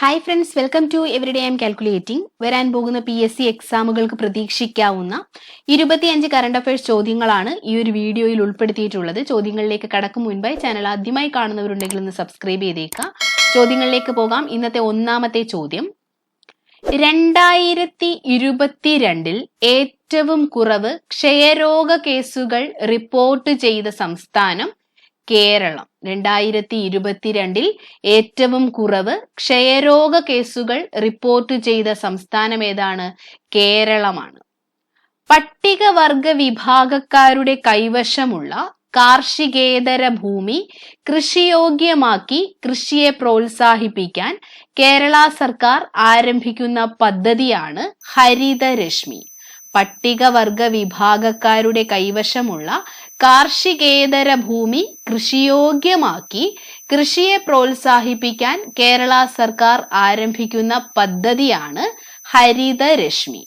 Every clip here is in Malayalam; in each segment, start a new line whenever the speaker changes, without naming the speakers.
Hi friends welcome to everyday I'm calculating വരാൻ പോകുന്ന പി എസ് സി എക്സാമുകൾക്ക് പ്രതീക്ഷിക്കാവുന്ന ഇരുപത്തിയഞ്ച് കറണ്ട് അഫയേഴ്സ് ചോദ്യങ്ങളാണ് ഈ ഒരു വീഡിയോയിൽ ഉൾപ്പെടുത്തിയിട്ടുള്ളത്. ചോദ്യങ്ങളിലേക്ക് കടക്കും മുൻപായി ചാനൽ ആദ്യമായി കാണുന്നവരുണ്ടെങ്കിൽ ഒന്ന് സബ്സ്ക്രൈബ് ചെയ്തേക്കുക ചോദ്യങ്ങളിലേക്ക് പോകാം. ഇന്നത്തെ ഒന്നാമത്തെ ചോദ്യം. രണ്ടായിരത്തി ഇരുപത്തിരണ്ടിൽ ഏറ്റവും കുറവ് ക്ഷയരോഗ കേസുകൾ റിപ്പോർട്ട് ചെയ്ത സംസ്ഥാനം കേരളം. രണ്ടായിരത്തി ഇരുപത്തിരണ്ടിൽ ഏറ്റവും കുറവ് ക്ഷയരോഗ കേസുകൾ റിപ്പോർട്ട് ചെയ്ത സംസ്ഥാനം ഏതാണ്? കേരളമാണ്. പട്ടികവർഗ വിഭാഗക്കാരുടെ കൈവശമുള്ള കാർഷികേതര ഭൂമി കൃഷിയോഗ്യമാക്കി കൃഷിയെ പ്രോത്സാഹിപ്പിക്കാൻ കേരള സർക്കാർ ആരംഭിക്കുന്ന പദ്ധതിയാണ് ഹരിതരശ്മി. പട്ടികവർഗ വിഭാഗക്കാരുടെ കൈവശമുള്ള കാർഷികേതര ഭൂമി കൃഷിയോഗ്യമാക്കി കൃഷിയെ പ്രോത്സാഹിപ്പിക്കാൻ കേരള സർക്കാർ ആരംഭിക്കുന്ന പദ്ധതിയാണ് ഹരിത രശ്മി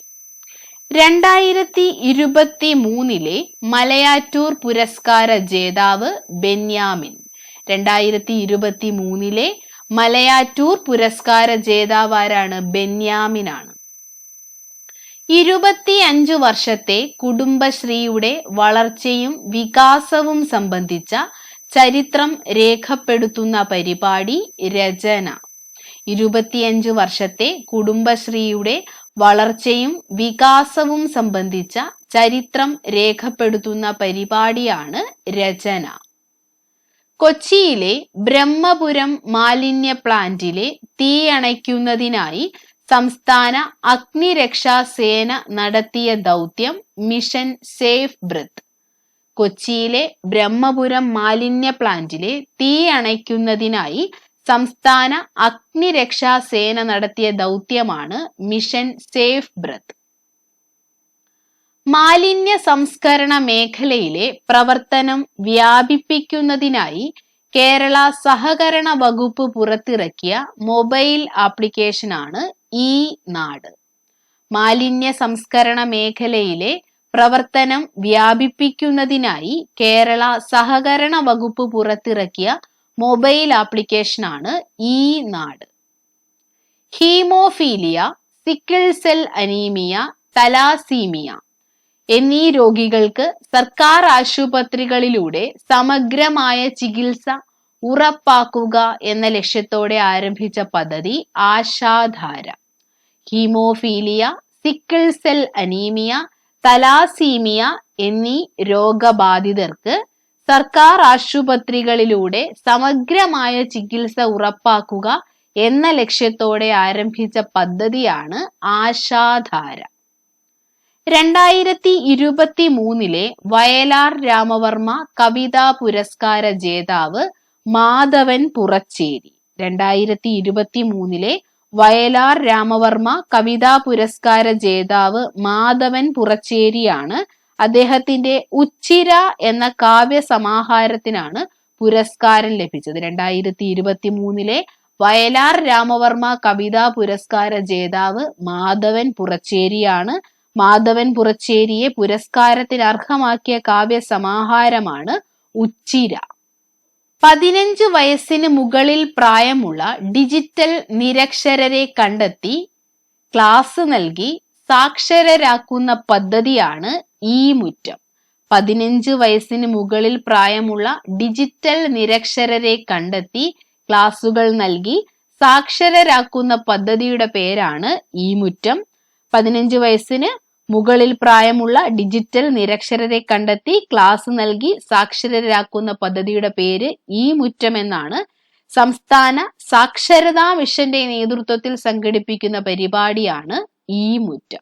രണ്ടായിരത്തി ഇരുപത്തി മൂന്നിലെ മലയാറ്റൂർ പുരസ്കാര ജേതാവ് ബെന്യാമിൻ. രണ്ടായിരത്തി ഇരുപത്തി മൂന്നിലെ മലയാറ്റൂർ പുരസ്കാര ജേതാവാരാണ് ബെന്യാമിനാണ്. ഇരുപത്തിയഞ്ചു വർഷത്തെ കുടുംബശ്രീയുടെ വളർച്ചയും വികാസവും സംബന്ധിച്ച ചരിത്രം രേഖപ്പെടുത്തുന്ന പരിപാടി രചന. ഇരുപത്തിയഞ്ചു വർഷത്തെ കുടുംബശ്രീയുടെ വളർച്ചയും വികാസവും സംബന്ധിച്ച ചരിത്രം രേഖപ്പെടുത്തുന്ന പരിപാടിയാണ് രചന. കൊച്ചിയിലെ ബ്രഹ്മപുരം മാലിന്യ പ്ലാന്റിലെ തീ അണയ്ക്കുന്നതിനായി സംസ്ഥാന അഗ്നിരക്ഷാ സേന നടത്തിയ ദൗത്യം മിഷൻ സേഫ് ബ്രത്ത്. കൊച്ചിയിലെ ബ്രഹ്മപുരം മാലിന്യ പ്ലാന്റിലെ തീ അണയ്ക്കുന്നതിനായി സംസ്ഥാന അഗ്നിരക്ഷാ സേന നടത്തിയ ദൗത്യമാണ് മിഷൻ സേഫ് ബ്രത്ത്. മാലിന്യ സംസ്കരണ മേഖലയിലെ പ്രവർത്തനം വ്യാപിപ്പിക്കുന്നതിനായി കേരള സഹകരണ വകുപ്പ് പുറത്തിറക്കിയ മൊബൈൽ ആപ്ലിക്കേഷനാണ് ഈ നാട്. മാലിന്യ സംസ്കരണ മേഖലയിലെ പ്രവർത്തനം വ്യാപിപ്പിക്കുന്നതിനായി കേരള സഹകരണ വകുപ്പ് പുറത്തിറക്കിയ മൊബൈൽ ആപ്ലിക്കേഷനാണ് ഈ നാട്. Haemophilia sickle cell anaemia thalassaemia എന്നീ രോഗികൾക്ക് സർക്കാർ ആശുപത്രികളിലൂടെ സമഗ്രമായ ചികിത്സ ഉറപ്പാക്കുക എന്ന ലക്ഷ്യത്തോടെ ആരംഭിച്ച പദ്ധതി Ashadhara. Haemophilia sickle cell anaemia thalassaemia എന്നീ രോഗബാധിതർക്ക് സർക്കാർ ആശുപത്രികളിലൂടെ സമഗ്രമായ ചികിത്സ ഉറപ്പാക്കുക എന്ന ലക്ഷ്യത്തോടെ ആരംഭിച്ച പദ്ധതിയാണ് ആശാധാര. രണ്ടായിരത്തി ഇരുപത്തി മൂന്നിലെ വയലാർ രാമവർമ്മ കവിതാ പുരസ്കാര ജേതാവ് മാധവൻ പുറച്ചേരി. രണ്ടായിരത്തി ഇരുപത്തി മൂന്നിലെ വയലാർ രാമവർമ്മ കവിതാ പുരസ്കാര ജേതാവ് മാധവൻ പുറച്ചേരിയാണ്. അദ്ദേഹത്തിന്റെ ഉച്ചിര എന്ന കാവ്യ സമാഹാരത്തിനാണ് പുരസ്കാരം ലഭിച്ചത്. രണ്ടായിരത്തി ഇരുപത്തി മൂന്നിലെ വയലാർ രാമവർമ്മ കവിതാ പുരസ്കാര ജേതാവ് മാധവൻ പുറച്ചേരിയാണ്. മാധവൻ പുറച്ചേരിയെ പുരസ്കാരത്തിന് അർഹമാക്കിയ കാവ്യ സമാഹാരമാണ് ഉച്ചിര. പതിനഞ്ച് വയസ്സിന് മുകളിൽ പ്രായമുള്ള ഡിജിറ്റൽ നിരക്ഷരരെ കണ്ടെത്തി ക്ലാസ് നൽകി സാക്ഷരരാക്കുന്ന പദ്ധതിയാണ് ഈ മുറ്റം. പതിനഞ്ച് വയസ്സിന് മുകളിൽ പ്രായമുള്ള ഡിജിറ്റൽ നിരക്ഷരരെ കണ്ടെത്തി ക്ലാസുകൾ നൽകി സാക്ഷരരാക്കുന്ന പദ്ധതിയുടെ പേരാണ് ഈ മുറ്റം. പതിനഞ്ച് വയസ്സിന് മുകളിൽ പ്രായമുള്ള ഡിജിറ്റൽ നിരക്ഷരരെ കണ്ടെത്തി ക്ലാസ് നൽകി സാക്ഷരരാക്കുന്ന പദ്ധതിയുടെ പേര് ഈ മുറ്റം എന്നാണ്. സംസ്ഥാന സാക്ഷരതാ മിഷന്റെ നേതൃത്വത്തിൽ സംഘടിപ്പിക്കുന്ന പരിപാടിയാണ് ഈ മുറ്റം.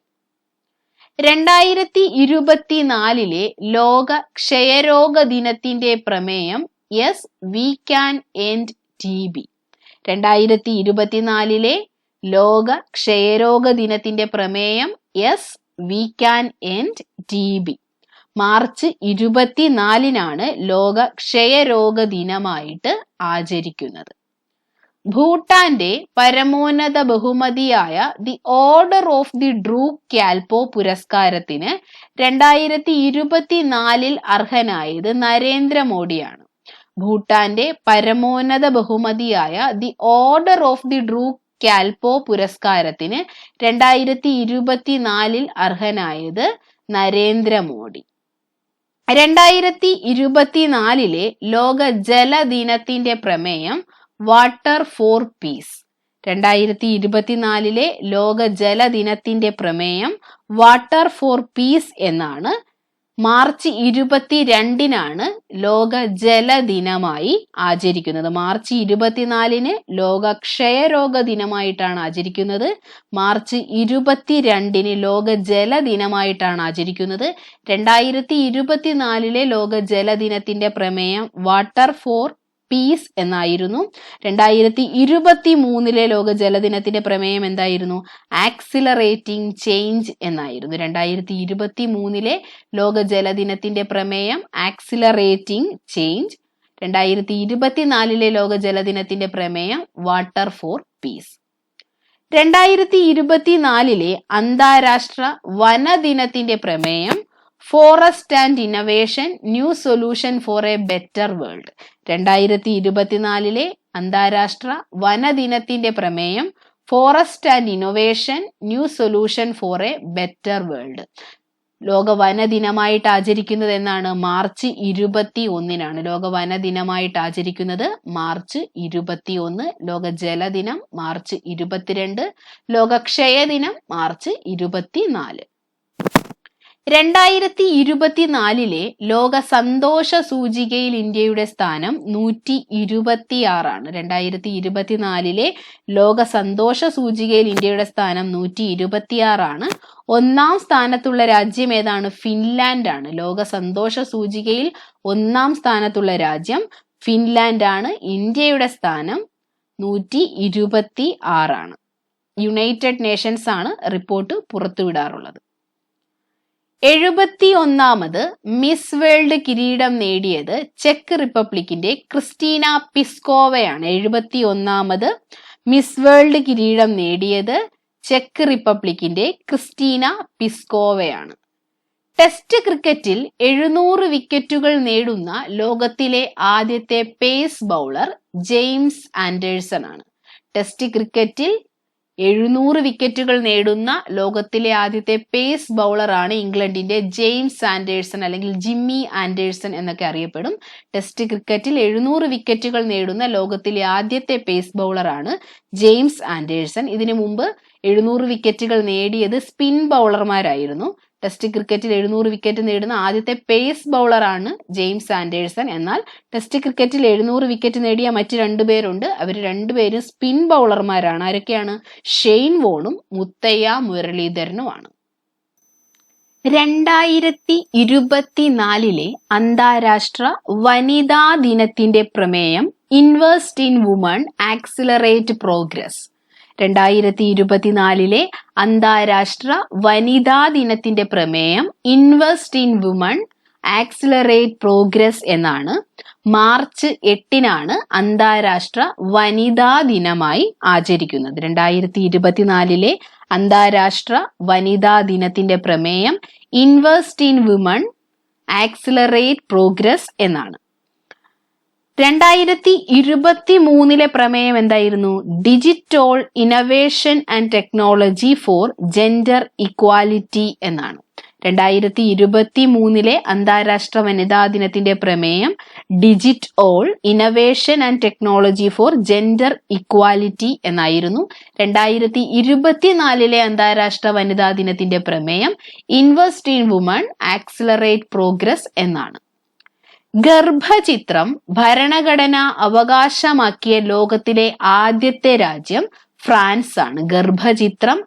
രണ്ടായിരത്തി ഇരുപത്തിനാലിലെ ലോക ക്ഷയരോഗ ദിനത്തിന്റെ പ്രമേയം yes we can end T B. രണ്ടായിരത്തി ഇരുപത്തിനാലിലെ ലോക ക്ഷയരോഗ ദിനത്തിന്റെ പ്രമേയം yes we can end T B March ഇരുപത്തിനാലിനാണ് ലോക ക്ഷയരോഗ ദിനമായിട്ട് ആചരിക്കുന്നത്. ഭൂട്ടാന്റെ പരമോന്നത ബഹുമതിയായ the order of the Druk Gyalpo പുരസ്കാരത്തിന് രണ്ടായിരത്തി ഇരുപത്തിനാലിൽ അർഹനായത് നരേന്ദ്രമോദിയാണ്. ഭൂട്ടാന്റെ പരമോന്നത ബഹുമതിയായ the order of the Druk Gyalpo പുരസ്കാരത്തിന് രണ്ടായിരത്തി ഇരുപത്തിനാലിൽ അർഹനായത് നരേന്ദ്രമോദി. രണ്ടായിരത്തി ഇരുപത്തിനാലിലെ ലോക ജലദിനത്തിന്റെ പ്രമേയം വാട്ടർ ഫോർ പീസ്. രണ്ടായിരത്തി ഇരുപത്തിനാലിലെ ലോക ജലദിനത്തിന്റെ പ്രമേയം വാട്ടർ ഫോർ പീസ് എന്നാണ് മാർച്ച് ഇരുപത്തി രണ്ടിനാണ് ലോക ജലദിനമായി ആചരിക്കുന്നത്. മാർച്ച് ഇരുപത്തിനാലിന് ലോക ക്ഷയരോഗ ദിനമായിട്ടാണ് ആചരിക്കുന്നത്. മാർച്ച് ഇരുപത്തിരണ്ടിന് ലോക ജലദിനമായിട്ടാണ് ആചരിക്കുന്നത്. രണ്ടായിരത്തി ഇരുപത്തിനാലിലെ ലോക ജലദിനത്തിന്റെ പ്രമേയം വാട്ടർ ഫോർ പീസ് എന്നായിരുന്നു. രണ്ടായിരത്തി ഇരുപത്തി മൂന്നിലെ ലോക ജലദിനത്തിന്റെ പ്രമേയം എന്തായിരുന്നു? ആക്സിലറേറ്റിംഗ് ചേഞ്ച് എന്നായിരുന്നു. രണ്ടായിരത്തി ഇരുപത്തി മൂന്നിലെ ലോക ജലദിനത്തിന്റെ പ്രമേയം ആക്സിലറേറ്റിംഗ് ചേഞ്ച് രണ്ടായിരത്തി ഇരുപത്തിനാലിലെ ലോക ജലദിനത്തിന്റെ പ്രമേയം വാട്ടർ ഫോർ പീസ് രണ്ടായിരത്തി ഇരുപത്തിനാലിലെ അന്താരാഷ്ട്ര വനദിനത്തിന്റെ പ്രമേയം forest and innovation new solution for a better world. രണ്ടായിരത്തി ഇരുപത്തിനാലിലെ അന്താരാഷ്ട്ര വനദിനത്തിന്റെ പ്രമേയം forest and innovation new solution for a better world. ലോക വനദിനമായിട്ട് ആചരിക്കുന്നത് എന്നാണ് മാർച്ച് ഇരുപത്തി ഒന്നിനാണ് ലോക വനദിനമായിട്ട് ആചരിക്കുന്നത് മാർച്ച് ഇരുപത്തി ഒന്ന് ലോക ജലദിനം മാർച്ച് ഇരുപത്തിരണ്ട് ലോക ക്ഷയദിനം മാർച്ച് ഇരുപത്തിനാല്. രണ്ടായിരത്തി ഇരുപത്തിനാലിലെ ലോക സന്തോഷ സൂചികയിൽ ഇന്ത്യയുടെ സ്ഥാനം നൂറ്റി ഇരുപത്തിയാറാണ് രണ്ടായിരത്തി ഇരുപത്തിനാലിലെ ലോക സന്തോഷ സൂചികയിൽ ഇന്ത്യയുടെ സ്ഥാനം നൂറ്റി ഇരുപത്തിയാറാണ് ഒന്നാം സ്ഥാനത്തുള്ള രാജ്യം ഏതാണ്? ഫിൻലാൻഡ് ആണ് ലോക സന്തോഷ സൂചികയിൽ ഒന്നാം സ്ഥാനത്തുള്ള രാജ്യം ഫിൻലാൻഡ് ആണ് ഇന്ത്യയുടെ സ്ഥാനം നൂറ്റി ഇരുപത്തി ആറാണ് യുണൈറ്റഡ് നേഷൻസ് ആണ് റിപ്പോർട്ട് പുറത്തുവിടാറുള്ളത്. എഴുപത്തി ഒന്നാമത് മിസ് വേൾഡ് കിരീടം നേടിയത് ചെക്ക് റിപ്പബ്ലിക്കിന്റെ ക്രിസ്റ്റീന പിസ്കോവയാണ്. എഴുപത്തി ഒന്നാമത് മിസ് വേൾഡ് കിരീടം നേടിയത് ചെക്ക് റിപ്പബ്ലിക്കിന്റെ ക്രിസ്റ്റീന പിസ്കോവയാണ്. ടെസ്റ്റ് ക്രിക്കറ്റിൽ എഴുന്നൂറ് വിക്കറ്റുകൾ നേടുന്ന ലോകത്തിലെ ആദ്യത്തെ പേസ് ബൗളർ ജെയിംസ് ആൻഡേഴ്സൺ ആണ്. ടെസ്റ്റ് ക്രിക്കറ്റിൽ എഴുന്നൂറ് വിക്കറ്റുകൾ നേടുന്ന ലോകത്തിലെ ആദ്യത്തെ പേസ് ബൗളറാണ് ഇംഗ്ലണ്ടിന്റെ ജെയിംസ് ആൻഡേഴ്സൺ അല്ലെങ്കിൽ ജിമ്മി ആൻഡേഴ്സൺ എന്നൊക്കെ അറിയപ്പെടും. ടെസ്റ്റ് ക്രിക്കറ്റിൽ എഴുന്നൂറ് വിക്കറ്റുകൾ നേടുന്ന ലോകത്തിലെ ആദ്യത്തെ പേസ് ബൗളറാണ് ജെയിംസ് ആൻഡേഴ്സൺ. ഇതിനു മുമ്പ് എഴുന്നൂറ് വിക്കറ്റുകൾ നേടിയത് സ്പിൻ ബൗളർമാരായിരുന്നു ടെസ്റ്റ് ക്രിക്കറ്റിൽ എഴുന്നൂറ് വിക്കറ്റ് നേടുന്ന ആദ്യത്തെ പേസ് ബൗളറാണ് ജെയിംസ് ആൻഡേഴ്സൺ. എന്നാൽ ടെസ്റ്റ് ക്രിക്കറ്റിൽ എഴുന്നൂറ് വിക്കറ്റ് നേടിയ മറ്റ് രണ്ടുപേരുണ്ട് അവർ രണ്ടുപേരും സ്പിൻ ബൗളർമാരാണ് ആരൊക്കെയാണ്? ഷെയ്ൻ വോണും മുത്തയ്യ മുരളീധരനുമാണ്. രണ്ടായിരത്തി ഇരുപത്തിനാലിലെ അന്താരാഷ്ട്ര വനിതാ ദിനത്തിന്റെ പ്രമേയം invest in women accelerate progress രണ്ടായിരത്തി ഇരുപത്തിനാലിലെ അന്താരാഷ്ട്ര വനിതാ ദിനത്തിന്റെ പ്രമേയം invest in women accelerate progress എന്നാണ്. മാർച്ച് എട്ടിനാണ് അന്താരാഷ്ട്ര വനിതാ ദിനമായി ആചരിക്കുന്നത്. രണ്ടായിരത്തി ഇരുപത്തിനാലിലെ അന്താരാഷ്ട്ര വനിതാ ദിനത്തിന്റെ പ്രമേയം invest in women accelerate progress എന്നാണ്. രണ്ടായിരത്തി ഇരുപത്തി മൂന്നിലെ പ്രമേയം എന്തായിരുന്നു? Digital innovation and technology for gender equality എന്നാണ്. രണ്ടായിരത്തി ഇരുപത്തി മൂന്നിലെ അന്താരാഷ്ട്ര വനിതാ ദിനത്തിന്റെ പ്രമേയം digit all innovation and technology for gender equality എന്നായിരുന്നു. രണ്ടായിരത്തി ഇരുപത്തിനാലിലെ അന്താരാഷ്ട്ര വനിതാ ദിനത്തിന്റെ പ്രമേയം invest in women accelerate progress എന്നാണ്. ഗർഭചിത്രം ഭരണഘടന അവകാശമാക്കിയ ലോകത്തിലെ ആദ്യത്തെ രാജ്യം ഫ്രാൻസ് ആണ്. ഗർഭചിത്രം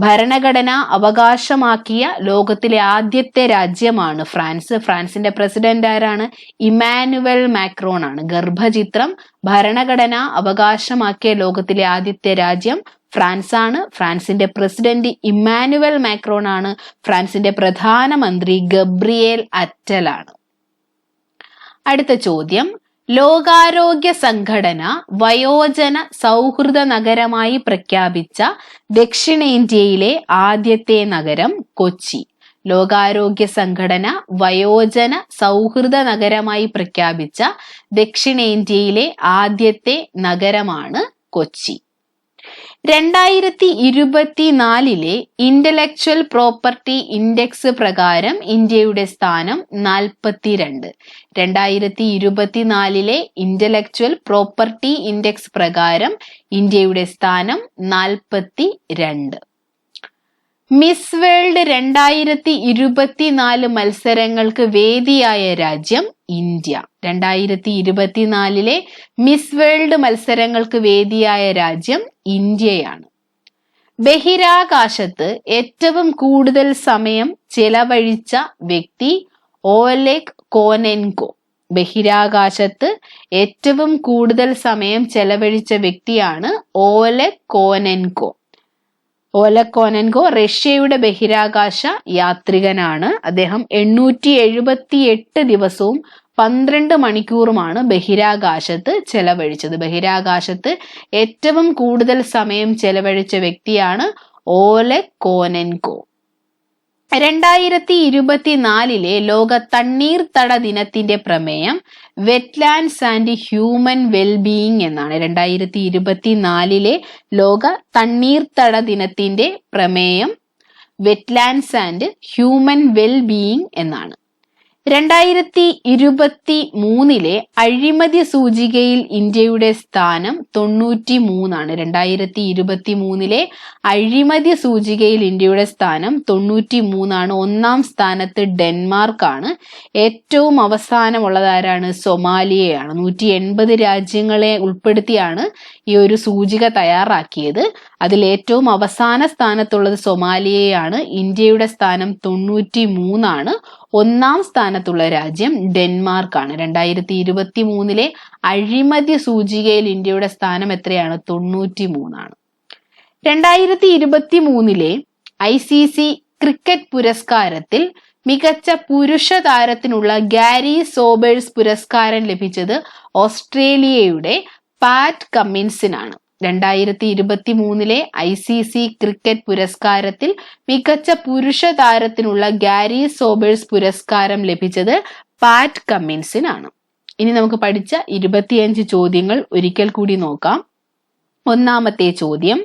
ഭരണഘടന അവകാശമാക്കിയ ലോകത്തിലെ ആദ്യത്തെ രാജ്യമാണ് ഫ്രാൻസ്. ഫ്രാൻസിന്റെ പ്രസിഡന്റ് ആരാണ്? ഇമാനുവൽ മാക്രോൺ ആണ്. ഗർഭചിത്രം ഭരണഘടന അവകാശമാക്കിയ ലോകത്തിലെ ആദ്യത്തെ രാജ്യം ഫ്രാൻസ് ആണ്. ഫ്രാൻസിന്റെ പ്രസിഡന്റ് ഇമാനുവൽ മാക്രോൺ ആണ്. ഫ്രാൻസിന്റെ പ്രധാനമന്ത്രി ഗബ്രിയേൽ അറ്റലാണ് അടുത്ത ചോദ്യം. ലോകാരോഗ്യ സംഘടന വയോജന സൗഹൃദ നഗരമായി പ്രഖ്യാപിച്ച ദക്ഷിണേന്ത്യയിലെ ആദ്യത്തെ നഗരം കൊച്ചി. ലോകാരോഗ്യ സംഘടന വയോജന സൗഹൃദ നഗരമായി പ്രഖ്യാപിച്ച ദക്ഷിണേന്ത്യയിലെ ആദ്യത്തെ നഗരമാണ് കൊച്ചി. രണ്ടായിരത്തി ഇരുപത്തിനാലിലെ ഇന്റലക്ച്വൽ പ്രോപ്പർട്ടി ഇൻഡെക്സ് പ്രകാരം ഇന്ത്യയുടെ സ്ഥാനം നാൽപ്പത്തിരണ്ട്. രണ്ടായിരത്തി ഇരുപത്തിനാലിലെ ഇന്റലക്ച്വൽ പ്രോപ്പർട്ടി ഇൻഡെക്സ് പ്രകാരം ഇന്ത്യയുടെ സ്ഥാനം നാൽപ്പത്തി രണ്ട് മിസ് വേൾഡ് രണ്ടായിരത്തി ഇരുപത്തിനാല് മത്സരങ്ങൾക്ക് വേദിയായ രാജ്യം ഇന്ത്യ. രണ്ടായിരത്തി ഇരുപത്തിനാലിലെ മിസ് വേൾഡ് മത്സരങ്ങൾക്ക് വേദിയായ രാജ്യം ഇന്ത്യയാണ്. ബഹിരാകാശത്ത് ഏറ്റവും കൂടുതൽ സമയം ചെലവഴിച്ച വ്യക്തി ഓലെക് കോനെൻകോ. ബഹിരാകാശത്ത് ഏറ്റവും കൂടുതൽ സമയം ചെലവഴിച്ച വ്യക്തിയാണ് ഓലെക് കോനെൻകോ. ഓലക്കോനൻകോ റഷ്യയുടെ ബഹിരാകാശ യാത്രികനാണ്. അദ്ദേഹം എണ്ണൂറ്റി എഴുപത്തി എട്ട് ദിവസവും പന്ത്രണ്ട് മണിക്കൂറുമാണ് ബഹിരാകാശത്ത് ചെലവഴിച്ചത്. ബഹിരാകാശത്ത് ഏറ്റവും കൂടുതൽ സമയം ചെലവഴിച്ച വ്യക്തിയാണ് ഓലെ കോനൻകോ രണ്ടായിരത്തി ഇരുപത്തിനാലിലെ ലോക തണ്ണീർത്തട ദിനത്തിന്റെ പ്രമേയം വെറ്റ്ലാൻഡ്സ് ആൻഡ് ഹ്യൂമൻ വെൽബീയിങ് എന്നാണ്. രണ്ടായിരത്തി ഇരുപത്തിനാലിലെ ലോക തണ്ണീർത്തട ദിനത്തിന്റെ പ്രമേയം വെറ്റ്ലാൻഡ്സ് ആൻഡ് ഹ്യൂമൻ വെൽബീയിങ് എന്നാണ്. രണ്ടായിരത്തി ഇരുപത്തി മൂന്നിലെ അഴിമതി സൂചികയിൽ ഇന്ത്യയുടെ സ്ഥാനം തൊണ്ണൂറ്റി മൂന്നാണ് രണ്ടായിരത്തി ഇരുപത്തി മൂന്നിലെ അഴിമതി സൂചികയിൽ ഇന്ത്യയുടെ സ്ഥാനം തൊണ്ണൂറ്റി മൂന്നാണ് ഒന്നാം സ്ഥാനത്ത് ഡെൻമാർക്കാണ്. ഏറ്റവും അവസാനമുള്ളത് ആരാണ് സൊമാലിയയാണ്. നൂറ്റി എൺപത് രാജ്യങ്ങളെ ഉൾപ്പെടുത്തിയാണ് ഈ ഒരു സൂചിക തയ്യാറാക്കിയത്. അതിൽ ഏറ്റവും അവസാന സ്ഥാനത്തുള്ളത് സൊമാലിയയാണ്. ഇന്ത്യയുടെ സ്ഥാനം തൊണ്ണൂറ്റി മൂന്നാണ് ഒന്നാം സ്ഥാനത്തുള്ള രാജ്യം ഡെൻമാർക്കാണ്. രണ്ടായിരത്തി ഇരുപത്തി മൂന്നിലെ അഴിമതി സൂചികയിൽ ഇന്ത്യയുടെ സ്ഥാനം എത്രയാണ്? തൊണ്ണൂറ്റി മൂന്നാണ് രണ്ടായിരത്തി ഇരുപത്തി മൂന്നിലെ ഐ സി സി ക്രിക്കറ്റ് പുരസ്കാരത്തിൽ മികച്ച പുരുഷ താരത്തിനുള്ള ഗാരി സോബേഴ്സ് പുരസ്കാരം ലഭിച്ചത് ഓസ്ട്രേലിയയുടെ പാറ്റ് കമ്മിൻസിനാണ്. രണ്ടായിരത്തി ഇരുപത്തി മൂന്നിലെ ഐ സി സി ക്രിക്കറ്റ് പുരസ്കാരത്തിൽ മികച്ച പുരുഷ താരത്തിനുള്ള ഗാരി സോബേഴ്സ് പുരസ്കാരം ലഭിച്ചത് പാറ്റ് കമ്മിൻസിനാണ്. ഇനി നമുക്ക് പഠിച്ച ഇരുപത്തിയഞ്ച് ചോദ്യങ്ങൾ ഒരിക്കൽ കൂടി നോക്കാം. ഒന്നാമത്തെ ചോദ്യം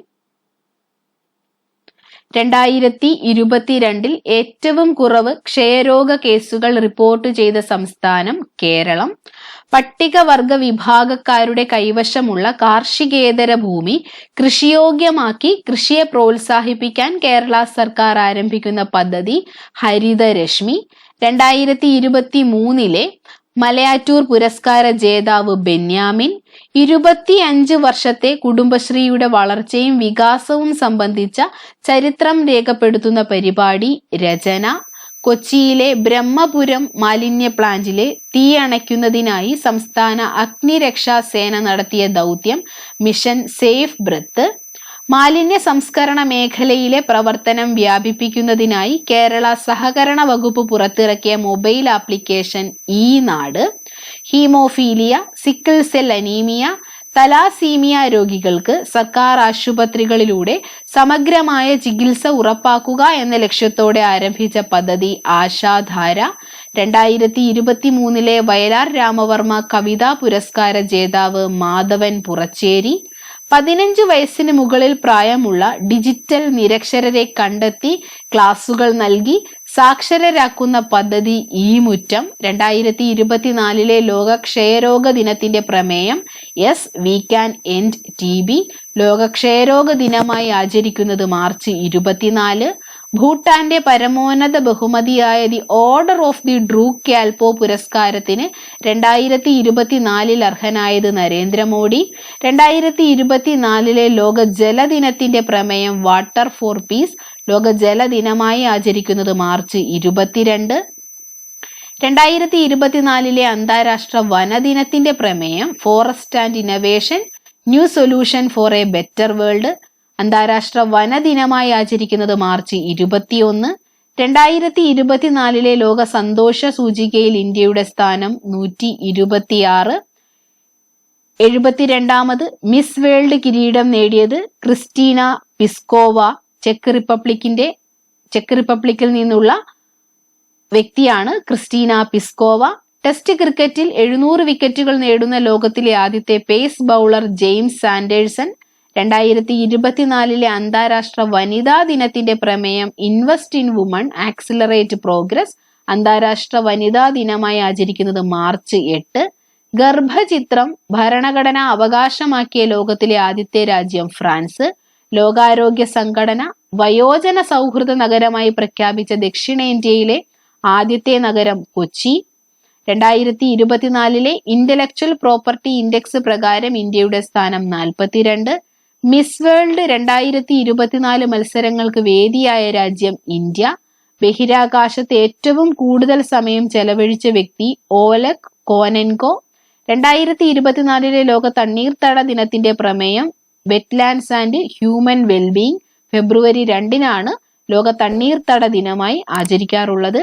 രണ്ടായിരത്തി ഇരുപത്തിരണ്ടിൽ ഏറ്റവും കുറവ് ക്ഷയരോഗ കേസുകൾ റിപ്പോർട്ട് ചെയ്ത സംസ്ഥാനം കേരളം. പട്ടികവർഗ വിഭാഗക്കാരുടെ കൈവശമുള്ള കാർഷികേതര ഭൂമി കൃഷിയോഗ്യമാക്കി കൃഷിയെ പ്രോത്സാഹിപ്പിക്കാൻ കേരള സർക്കാർ ആരംഭിക്കുന്ന പദ്ധതി ഹരിതരശ്മി. രണ്ടായിരത്തി ഇരുപത്തി മൂന്നിലെ മലയാറ്റൂർ പുരസ്കാര ജേതാവ് ബെന്യാമിൻ ഇരുപത്തിയഞ്ച് വർഷത്തെ കുടുംബശ്രീയുടെ വളർച്ചയും വികാസവും സംബന്ധിച്ച ചരിത്രം രേഖപ്പെടുത്തുന്ന പരിപാടി രചന. കൊച്ചിയിലെ ബ്രഹ്മപുരം മാലിന്യ പ്ലാന്റിലെ തീ അണയ്ക്കുന്നതിനായി സംസ്ഥാന അഗ്നിരക്ഷാ സേന നടത്തിയ ദൗത്യം മിഷൻ സേഫ് ബ്രത്ത്. മാലിന്യ സംസ്കരണ മേഖലയിലെ പ്രവർത്തനം വ്യാപിപ്പിക്കുന്നതിനായി കേരള സഹകരണ വകുപ്പ് പുറത്തിറക്കിയ മൊബൈൽ ആപ്ലിക്കേഷൻ ഈ നാട്. Haemophilia sickle cell anaemia thalassaemia രോഗികൾക്ക് സർക്കാർ ആശുപത്രികളിലൂടെ സമഗ്രമായ ചികിത്സ ഉറപ്പാക്കുക എന്ന ലക്ഷ്യത്തോടെ ആരംഭിച്ച പദ്ധതി ആശാധാര. രണ്ടായിരത്തി ഇരുപത്തി മൂന്നിലെ വയലാർ രാമവർമ്മ കവിതാ പുരസ്കാര ജേതാവ് മാധവൻ പുറച്ചേരി പതിനഞ്ച് വയസ്സിന് മുകളിൽ പ്രായമുള്ള ഡിജിറ്റൽ നിരക്ഷരരെ കണ്ടെത്തി ക്ലാസുകൾ നൽകി സാക്ഷരരാക്കുന്ന പദ്ധതി ഈ മുറ്റം രണ്ടായിരത്തി ഇരുപത്തിനാലിലെ ലോക ക്ഷയരോഗ ദിനത്തിന്റെ പ്രമേയം yes we can end T B ലോക ക്ഷയരോഗ ദിനമായി ആചരിക്കുന്നത് മാർച്ച് ഇരുപത്തിനാല് ഭൂട്ടാന്റെ പരമോന്നത ബഹുമതിയായ the order of the Druk Gyalpo പുരസ്കാരത്തിന് രണ്ടായിരത്തി ഇരുപത്തിനാലിൽ അർഹനായത് നരേന്ദ്രമോദി. രണ്ടായിരത്തി ഇരുപത്തിനാലിലെ ലോക ജലദിനത്തിന്റെ പ്രമേയം വാട്ടർ ഫോർ പീസ് ലോക ജലദിനമായി ആചരിക്കുന്നത് മാർച്ച് ഇരുപത്തിരണ്ട്. രണ്ടായിരത്തി ഇരുപത്തിനാലിലെ അന്താരാഷ്ട്ര വനദിനത്തിന്റെ പ്രമേയം forest and innovation new solution for a better world അന്താരാഷ്ട്ര വനദിനമായി ആചരിക്കുന്നത് മാർച്ച് ഇരുപത്തിയൊന്ന്. രണ്ടായിരത്തി ഇരുപത്തിനാലിലെ ലോക സന്തോഷ സൂചികയിൽ ഇന്ത്യയുടെ സ്ഥാനം നൂറ്റി ഇരുപത്തിയാറ് എഴുപത്തിരണ്ടാമത് മിസ് വേൾഡ് കിരീടം നേടിയത് ക്രിസ്റ്റീന പിസ്കോവ ചെക്ക് റിപ്പബ്ലിക്കിന്റെ ചെക്ക് റിപ്പബ്ലിക്കിൽ നിന്നുള്ള വ്യക്തിയാണ് ക്രിസ്റ്റീന പിസ്കോവ. ടെസ്റ്റ് ക്രിക്കറ്റിൽ എഴുന്നൂറ് വിക്കറ്റുകൾ നേടുന്ന ലോകത്തിലെ ആദ്യത്തെ പേസ് ബൗളർ ജെയിംസ് സാൻഡേഴ്സൺ. രണ്ടായിരത്തി ഇരുപത്തിനാലിലെ അന്താരാഷ്ട്ര വനിതാ ദിനത്തിന്റെ പ്രമേയം invest in women accelerate progress അന്താരാഷ്ട്ര വനിതാ ദിനമായി ആചരിക്കുന്നത് മാർച്ച് എട്ട്. ഗർഭചിത്രം ഭരണഘടന അവകാശമാക്കിയ ലോകത്തിലെ ആദ്യത്തെ രാജ്യം ഫ്രാൻസ്. ലോകാരോഗ്യ സംഘടന വയോജന സൗഹൃദ നഗരമായി പ്രഖ്യാപിച്ച ദക്ഷിണേന്ത്യയിലെ ആദ്യത്തെ നഗരം കൊച്ചി. രണ്ടായിരത്തി ഇരുപത്തിനാലിലെ ഇന്റലക്ച്വൽ പ്രോപ്പർട്ടി ഇൻഡെക്സ് പ്രകാരം ഇന്ത്യയുടെ സ്ഥാനം നാൽപ്പത്തിരണ്ട്. മിസ് വേൾഡ് രണ്ടായിരത്തി ഇരുപത്തിനാല് മത്സരങ്ങൾക്ക് വേദിയായ രാജ്യം ഇന്ത്യ. ബഹിരാകാശത്ത് ഏറ്റവും കൂടുതൽ സമയം ചെലവഴിച്ച വ്യക്തി ഓലക് കോനൻകോ. രണ്ടായിരത്തി ഇരുപത്തിനാലിലെ ലോക തണ്ണീർത്തട ദിനത്തിന്റെ പ്രമേയം വെറ്റ്ലാൻഡ്സ് ആൻഡ് ഹ്യൂമൻ വെൽബീങ് ഫെബ്രുവരി രണ്ടിനാണ് ലോക തണ്ണീർത്തട ദിനമായി ആചരിക്കാറുള്ളത്.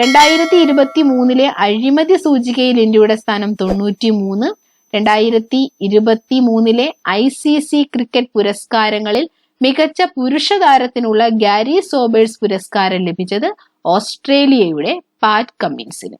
രണ്ടായിരത്തി ഇരുപത്തി മൂന്നിലെ അഴിമതി സൂചികയിൽ ഇന്ത്യയുടെ സ്ഥാനം തൊണ്ണൂറ്റി മൂന്ന് രണ്ടായിരത്തി ഇരുപത്തി മൂന്നിലെ ഐ സി സി ക്രിക്കറ്റ് പുരസ്കാരങ്ങളിൽ മികച്ച പുരുഷ താരത്തിനുള്ള ഗാരി സോബേഴ്സ് പുരസ്കാരം ലഭിച്ചത് ഓസ്ട്രേലിയയുടെ പാറ്റ് കമ്മിൻസിന്.